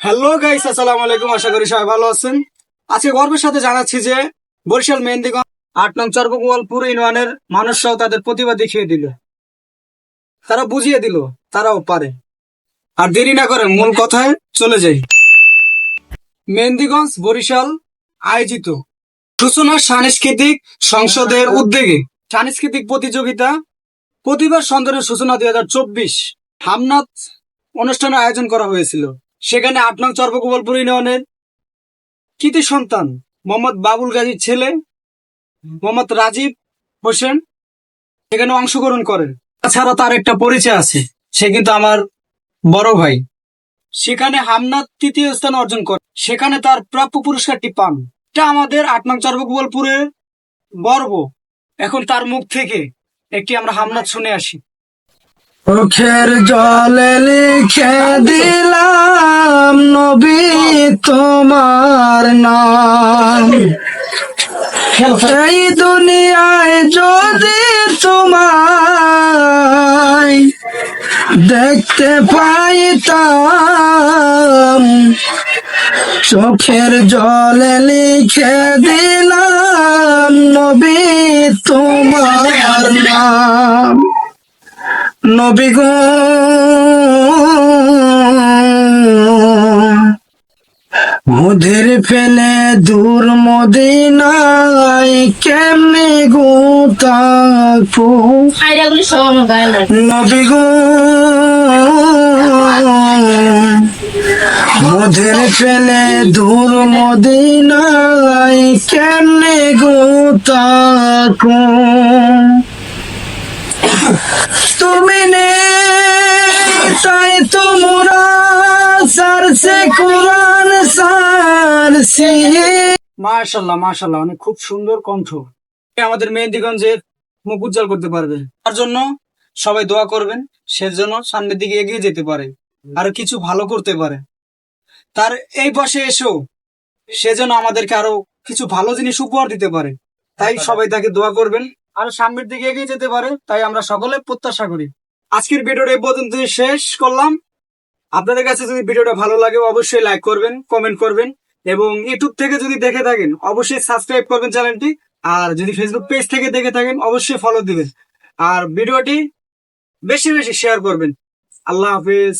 Hello guys আসসালামু আলাইকুম। আশা করি সবাই ভালো আছেন। আজকে গর্বের সাথে জানাচ্ছি যে বরিশাল মেহেন্দিগঞ্জ আট নং চর্বগোয়ালপুর ইউনিয়নের মানুষরাও তাদের প্রতিভা দেখিয়ে দিল। তারা বুঝিয়ে দিল, তারাও পারে। আর দেরি না করে মূল কথায় চলে যাই। মেহেন্দিগঞ্জ, বরিশাল আয়োজিত সূচনা সাংস্কৃতিক সংসদের উদ্যোগে সাংস্কৃতিক প্রতিযোগিতা প্রতিভার সন্ধানের সূচনা দুই হাজার চব্বিশ হামনাথ অনুষ্ঠানের আয়োজন করা হয়েছিল। সেখানে আট নং চর্বগোপালপুর ইউনিয়নের কৃতি সন্তান, মোহাম্মদ বাবুল গাজীর ছেলে, মোহাম্মদ রাজীব হোসেন, সেখানে অংশগ্রহণ করেন। তাছাড়া তার একটা পরিচয় আছে, সে কিন্তু আমার বড় ভাই। সেখানে হামনাথ তৃতীয় স্থান অর্জন করে সেখানে তার প্রাপ্য পুরস্কারটি পান। এটা আমাদের আট নং চর্বগোপালপুরের গর্ব। এখন তার মুখ থেকে একটি আমরা হামনাথ শুনে আসি। চোখের জলে লিখে দিলাম নবী তোমার নাম। এই দুনিয়ায় যদি তোমায় দেখতে পাইতাম, চোখের জলে লিখে দিলাম নবী তোমার নাম। নবী গো। মুদের ফেলে দূর মদিনায় কেমনে গো তাকো নবী গো। মুদের ফেলে দূর মদিনায় কেমনে গো তাকো তুমি তাই তোমরা সারছে কোরআন সারছে। মাশাল্লাহ অনেক খুব সুন্দর কণ্ঠ। আমাদের মেহেন্দিগঞ্জের মুখ উজ্জ্বল করতে পারবে। তার জন্য সবাই দোয়া করবেন সেজন্য সামনের দিকে এগিয়ে যেতে পারে, আর কিছু ভালো করতে পারে। তার এই পাশে এসেও সেজন্য আমাদেরকে আরও কিছু ভালো জিনিস উপহার দিতে পারে। তাই সবাই তাকে দোয়া করবেন। আর সামনের দিকে এগিয়ে যেতে পারে, তাই আমরা সকলে প্রত্যাশা করি। আজকের ভিডিওটা এই পর্যন্ত শেষ করলাম। আপনাদের কাছে যদি ভিডিওটা ভালো লাগে, অবশ্যই লাইক করবেন কমেন্ট করবেন, এবং ইউটিউব থেকে যদি দেখে থাকেন, অবশ্যই সাবস্ক্রাইব করবেন চ্যানেলটি আর যদি ফেসবুক পেজ থেকে দেখে থাকেন, অবশ্যই ফলো দিবেন। আর ভিডিওটি বেশি বেশি শেয়ার করবেন। আল্লাহ হাফিজ।